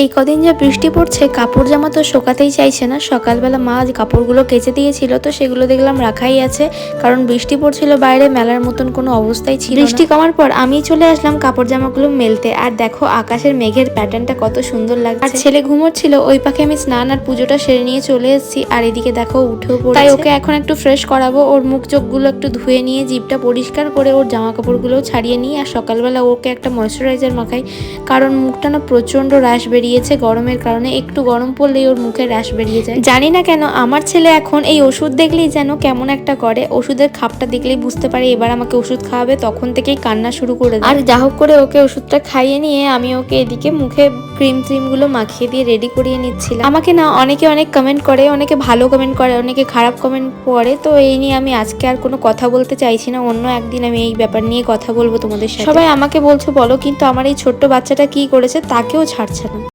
এই কদিন যা বৃষ্টি পড়ছে কাপড় জামা তো শোকাতেই চাইছে না। সকালবেলা মা যে কাপড়গুলো কেচে দিয়েছিল তো সেগুলো দেখলাম রাখাই আছে কারণ বৃষ্টি পড়ছিল বাইরে মেলার মতন কোনো অবস্থাই ছিল বৃষ্টি কমার পর আমি চলে আসলাম কাপড় জামাগুলো মেলতে আর দেখো আকাশের মেঘের প্যাটার্নটা কত সুন্দর লাগছে। আর ছেলে ঘুমোচ্ছিল ওই পাখে আমি স্নান আর পুজোটা সেরে নিয়ে চলে এসেছি আর এদিকে দেখো উঠেও পড়ে তাই ওকে এখন একটু ফ্রেশ করাবো ওর মুখ চোখগুলো একটু ধুয়ে নিয়ে জিভটা পরিষ্কার করে ওর জামা কাপড়গুলো ছাড়িয়ে নিয়ে আর সকালবেলা ওকে একটা ময়শ্চারাইজার মাখাই কারণ মুখটা না প্রচণ্ড র্যাশ বেরিয়েছে গরমের কারণে একটু গরম পড়লেই ওর মুখে র্যাশ বেরিয়ে যায়। জানি না কেন আমার ছেলে এখন এই ওষুধ দেখলেই যেন কেমন একটা করে ওষুধের খাপটা দেখলেই বুঝতে পারে এবার আমাকে ওষুধ খাওয়াবে তখন থেকেই কান্না শুরু করে আর যা হোক করে ওকে ওষুধটা খাইয়ে নিয়ে আমি ওকে এদিকে মুখে ক্রিম ট্রিমগুলো মাখিয়ে দিয়ে রেডি করিয়ে নিচ্ছিলাম। আমাকে না অনেকে অনেক কমেন্ট করে অনেকে ভালো কমেন্ট করে অনেকে খারাপ কমেন্ট করে তো এই নিয়ে আমি আজকে আর কোনো কথা বলতে চাইছি না অন্য একদিন আমি এই ব্যাপার নিয়ে কথা বলব তোমাদের সাথে। সবাই আমাকে বলছো বলো কিন্তু আমার এই ছোট্ট বাচ্চাটা কি করেছে তাকেও ছাড়ছে না।